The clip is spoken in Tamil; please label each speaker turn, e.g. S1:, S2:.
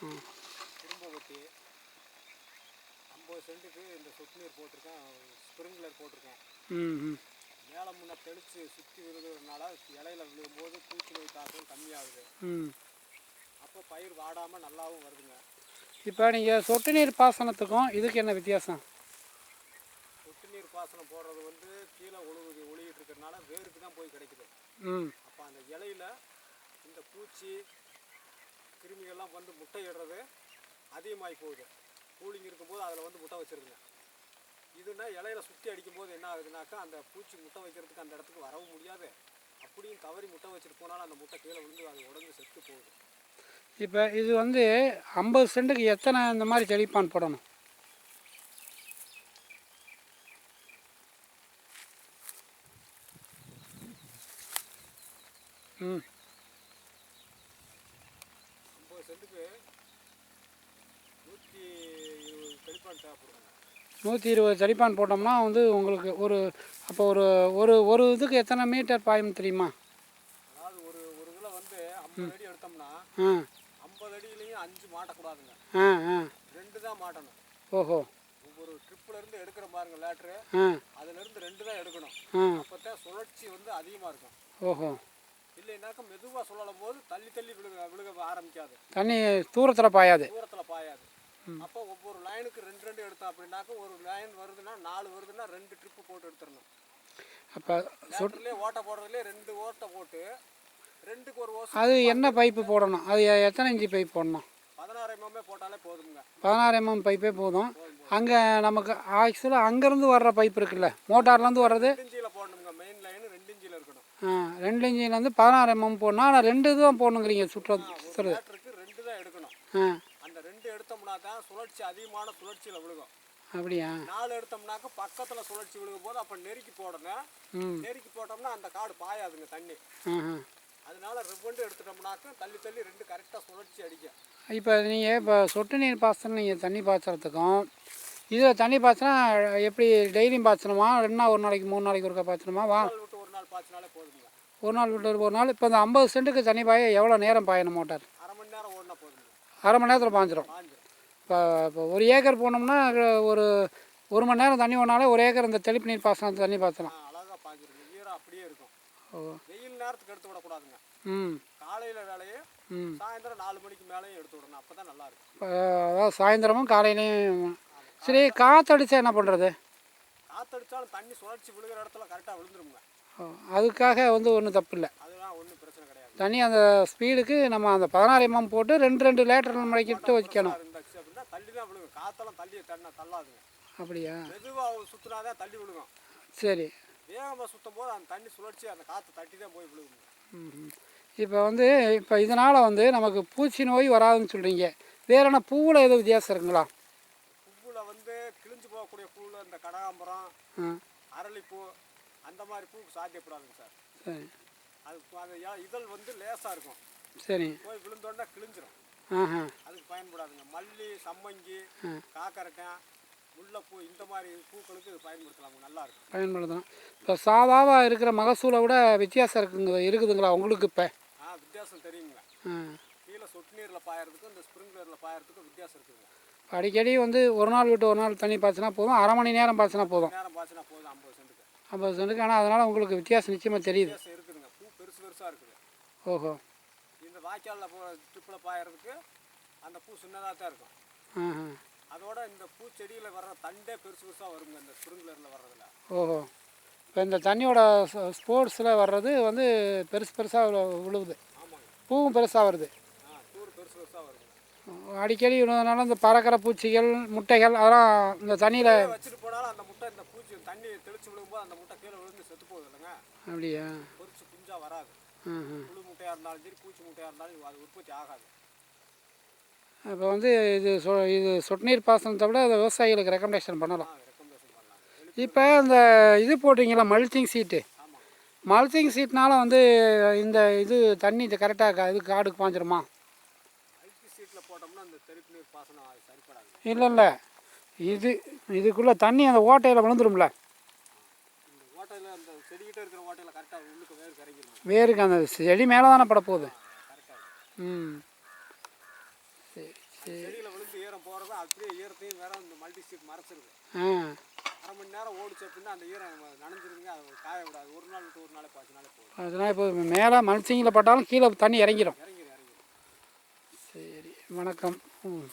S1: திரும்ப வெட்டி ஐம்பது சென்ட்டுக்கு இந்த சொட்டு நீர் போட்டிருக்கேன் ஸ்ப்ரிங்க்லர் போட்டிருக்கேன். மேலே முன்ன தெளித்து சுற்றி விழுகிறதுனால இலையில விழுகும்போது பூச்சி நோய் தாக்கம் கம்மியாகுது.
S2: ம்.
S1: அப்போ பயிர் வாடாமல் நல்லாவும் வருதுங்க.
S2: இப்போ நீங்கள் சொட்டு நீர் பாசனத்துக்கும் இதுக்கு என்ன வித்தியாசம்?
S1: சொட்டு நீர் பாசனம் போடுறது வந்து கீழே ஒழுகுது ஒழுகிட்டு இருக்கிறதுனால வேருக்கு தான் போய் கிடைக்குது.
S2: ம்.
S1: அப்போ அந்த இலையில இந்த பூச்சி கிருமிகள்லாம் வந்து முட்டை இடுறது அதிகமாகி போகுது. கூலிங் இருக்கும்போது அதில் வந்து முட்டை வச்சுருதுங்க. இதுனா இலையில சுற்றி அடிக்கும்போது என்ன ஆகுதுனாக்கா அந்த பூச்சி முட்டை வைக்கிறதுக்கு அந்த இடத்துக்கு வரவும் முடியாது. அப்படியும் தவறி முட்டை வச்சுட்டு போனாலும் அந்த முட்டை கீழே விழுந்து அது உடஞ்சு செத்து போகுது.
S2: இப்போ இது வந்து ஐம்பது சென்ட்டுக்கு எத்தனை இந்த மாதிரி செடிப்பான் போடணும்? ம்.
S1: நூற்றி இருபது தெளிப்பான் தேவைப்படுங்க.
S2: நூற்றி இருபது தெளிப்பான் போட்டோம்னா வந்து உங்களுக்கு ஒரு அப்போ ஒரு ஒரு ஒரு இதுக்கு எத்தனை மீட்டர் பாயும் தெரியுமா?
S1: அதாவது ஒரு ஒரு இதில் வந்து ஐம்பது அடி எடுத்தோம்னா
S2: ஆ.
S1: ஐம்பது அடியிலையும் அஞ்சு மாட்டக்கூடாதுங்க.
S2: ஆ ஆ.
S1: ரெண்டு தான் மாட்டணும்.
S2: ஓஹோ.
S1: ஒவ்வொரு ட்ரிப்பில் இருந்து எடுக்கிற பாருங்க லேட்ரு.
S2: ஆ.
S1: அதுலேருந்து ரெண்டு தான் எடுக்கணும்.
S2: ஆ.
S1: அப்போ தான் சுழற்சி வந்து அதிகமாக இருக்கும்.
S2: ஓஹோ.
S1: இல்லைனாக்கா மெதுவாக சுழலும் போது தள்ளி தள்ளி விழுக விழுக ஆரம்பிக்காது.
S2: தண்ணி தூரத்தில் பாயாது.
S1: தூரத்தில் பாயாது. அப்போ ஒவ்வொரு லைனுக்கு ரெண்டு ரெண்டு எடுத்தோம் அப்படின்னாக்கா ஒரு லைன் வருதுன்னா நாலு வருதுன்னா ரெண்டு ட்ரிப்பு போட்டு எடுத்துடணும்.
S2: அப்போ
S1: லேட்டர்லேயே ஓட்டை போடுறதுலேயே ரெண்டு ஓட்டை போட்டு ரெண்டுக்கு ஒரு ஓசை
S2: அது என்ன பைப்பு போடணும்? அது எத்தனை இன்ச்சு பைப் போடணும்?
S1: பதினாறு எம்எம்ஏ போட்டாலே போதுங்க
S2: பதினாறு எம்எம் பைப்பே போதும். அங்கே நமக்கு ஆக்சுவலாக அங்கேருந்து வர்ற பைப் இருக்குல்ல? மோட்டார்லேருந்து வர்றது
S1: ரெண்டு இஞ்சியில் போடணுங்க மெயின் லைன் ரெண்டு இஞ்சியில் இருக்கணும்
S2: ஆ, ரெண்டு இன்ச்சிலேருந்து பதினாறு எம்எம் போடணும். ஆனால் ரெண்டு இதுதான் போடணுங்கிறீங்க
S1: லேட்டருக்கு ரெண்டு தான் எடுக்கணும்
S2: ஆ.
S1: அந்த ரெண்டு எடுத்தோம்னா தான் சுழற்சி அதிகமான சுழற்சியில் விழுகும்
S2: அப்படியா?
S1: நாலு எடுத்தோம்னாக்க பக்கத்தில் சுழற்சி விழுகும் போது அப்போ நெருக்கி போடணும். நெருக்கி போட்டோம்னா அந்த காடு பாயாதுங்க தண்ணி. அதனால ரெண்டு எடுத்துட்டோம்னாக்க தள்ளி தள்ளி ரெண்டு கரெக்டாக சுழற்சி அடிக்கும்.
S2: இப்போ நீங்கள் இப்போ சொட்டு நீர் பாய்ச்சணும் நீங்கள் தண்ணி பாய்ச்சறதுக்கும் இதில் தண்ணி பாய்ச்சினா எப்படி டெய்லியும் பாய்ச்சணுமா? ரெண்டு நாள் ஒரு நாளைக்கு மூணு நாளைக்கு ஒருக்கா பாய்ச்சணுமா? வா.
S1: நாள் ஒரு நாள் பாய்ச்சினாலே போதுங்க
S2: ஒரு நாள் விட்டு ஒரு நாள். இப்போ இந்த ஐம்பது சென்ட்டுக்கு தண்ணி பாய எவ்வளோ நேரம் பாயணும் மோட்டார்?
S1: அரை மணி நேரம் ஓடினா போதுங்க
S2: அரை மணி நேரத்தில் பாய்ஞ்சிரும் இப்போ இப்போ ஒரு ஏக்கர் போனோம்னா ஒரு ஒரு மணி நேரம் தண்ணி ஓடினாலே ஒரு ஏக்கர் இந்த தெளிப்பு நீர் பாசனம் தண்ணி பாய்ச்சலாம்.
S1: ஆ, அழகா பாஞ்சிருங்க ஈரம் அப்படியே இருக்கும்.
S2: ஓ.
S1: வெயில் நேரத்துக்கு எடுத்து விடக்கூடாதுங்க.
S2: ம்.
S1: காலையில் வேலையே
S2: ம்.
S1: சாயந்தரம் நாலு மணிக்கு மேலேயும் எடுத்து விடணும். அப்போ தான் நல்லா இருக்கும்.
S2: இப்போ அதாவது சாயந்தரமும் காலையிலையும் சரி காற்றடிச்சா என்ன பண்ணுறது
S1: காத்தடிச்சாலும் தண்ணி சுழற்சி விழுகிற இடத்துல கரெக்டாக விழுந்துருங்க.
S2: அதுக்காக வந்து ஒன்றும் தப்பு இல்லை தண்ணி அந்த ஸ்பீடுக்கு நம்ம அந்த பதினாறு எம்எம் போட்டு ரெண்டு ரெண்டு லேட்டர் மடக்கிட்டு வைக்கணும்
S1: தான்
S2: அப்படியா?
S1: தான்
S2: சரி.
S1: தான்
S2: இப்போ வந்து இப்போ இதனால் வந்து நமக்கு பூச்சி நோய் வராதுன்னு சொல்கிறீங்க வேற என்ன பூவில் எதுவும் வித்தியாசம் இருக்குங்களா?
S1: பூவில் வந்து கிழிஞ்சு போகக்கூடிய பூவில் இந்த கனகாம்பரம் அரளிப்பூ அந்த மாதிரி பூக்கு சாத்தியப்படாதுங்க சார்.
S2: சரி.
S1: அது அது இதழ் வந்து லேசாக இருக்கும்.
S2: சரி.
S1: போய் விழுந்தோடனே கிழிஞ்சிரும். அதுக்கு பயன்படாதுங்க. மல்லி சம்மங்கி காக்கரட்டான் முல்லைப்பூ இந்த மாதிரி பூக்களுக்கு இது பயன்படுத்தலாங்க. நல்லா இருக்கும்.
S2: பயன்படுத்தலாம். இப்போ சாதாவாக இருக்கிற மகசூலை விட வித்தியாசம் இருக்குங்க இருக்குதுங்களா உங்களுக்கு இப்போ?
S1: ஆ வித்தியாசம் தெரியுங்க.
S2: ஆ.
S1: கீழே சொட்டு நீரில் பாயறதுக்கும் இந்த ஸ்ப்ரிங்க்லரில் பாயறதுக்கும் வித்தியாசம் இருக்குங்க.
S2: அடிக்கடி வந்து ஒரு நாள் விட்டு ஒரு நாள் தண்ணி பாய்ச்சினா போதும் அரை மணி நேரம் பாய்ச்சினா போதும்.
S1: நேரம் பாய்ச்சினா போதும் ஐம்பது
S2: ஐம்பது சென்ட்டுக்கு ஆனால் அதனால் உங்களுக்கு வித்தியாசம் நிச்சயமாக தெரியுது.
S1: இருக்குதுங்க. பூ பெருசு பெருசாக இருக்குது.
S2: ஓஹோ.
S1: இந்த வாய்க்காலில் போ ட்ரிப்பில் பாயறதுக்கு அந்த பூ சின்னதாக தான் இருக்கும். அதோட இந்த பூச்செடியில் வர்ற தண்டே பெருசு பெருசாக வருங்க இந்த ஸ்ப்ரிங்க்லரில் வர்றதுல.
S2: ஓஹோ. இப்போ இந்த தண்ணியோட ஸ்போர்ட்ஸில் வர்றது வந்து பெருசு பெருசாக விழுவுது பூவும் பெருசாக வருது. அடிக்கடி விழுவதனால இந்த பறக்கிற பூச்சிகள் முட்டைகள் அதெல்லாம் இந்த தண்ணியில்
S1: வச்சுட்டு போனாலும் அந்த முட்டை இந்த பூச்சி தெளிச்சு விழுகும்போது அந்த முட்டை கீழே விழுந்து செத்து போகுது இல்லைங்க.
S2: அப்படியா?
S1: பொரிச்சு குஞ்சா வராது. புழு முட்டையாக இருந்தாலும் சரி பூச்சி முட்டையாக இருந்தாலும் அது உற்பத்தி ஆகாது.
S2: இப்போ வந்து இது சொ இது சொட்டு நீர் பாசனத்தை விட அதை விவசாயிகளுக்கு ரெக்கமெண்டேஷன் பண்ணலாம். இப்போ இந்த இது போட்டிங்களா மல்ச்சிங் சீட்டு மல்ச்சிங் சீட்னால வந்து இந்த இது தண்ணி இது கரெக்டாக இது காடுக்கு பாஞ்சிருமா?
S1: அந்த
S2: இல்லை இல்லை. இது இதுக்குள்ளே தண்ணி அந்த ஓட்டையில் விழுந்துரும்ல.
S1: ஓட்டையில் அந்த செடிக்கிட்ட இருக்கிற ஓட்டையில் கரெக்டாக உள்ளுக்கு வேறு கரைக்கிறோம்
S2: வேருக்கு அந்த செடி மேலே தானே பட போகுது. ம். சரி
S1: செடியில் விழுந்து ஈரம் போகிறது அப்படியே ஈரத்தையும் வேற இந்த மல்டி ஸ்டிக் மறைச்சிருது.
S2: ஆ.
S1: அரை மணி நேரம் ஓடிச்சு அப்படின்னா அந்த ஈரம் நனைஞ்சிருங்க அது காய விடாது. ஒரு நாள் விட்டு ஒரு நாளை பாஞ்சு நாளே
S2: அதனால் இப்போ மேலே மல்சிங்கில் பட்டாலும் கீழே தண்ணி இறங்கிடும்
S1: இறங்கிடும் இறங்கிடும்
S2: சரி வணக்கம். ம்.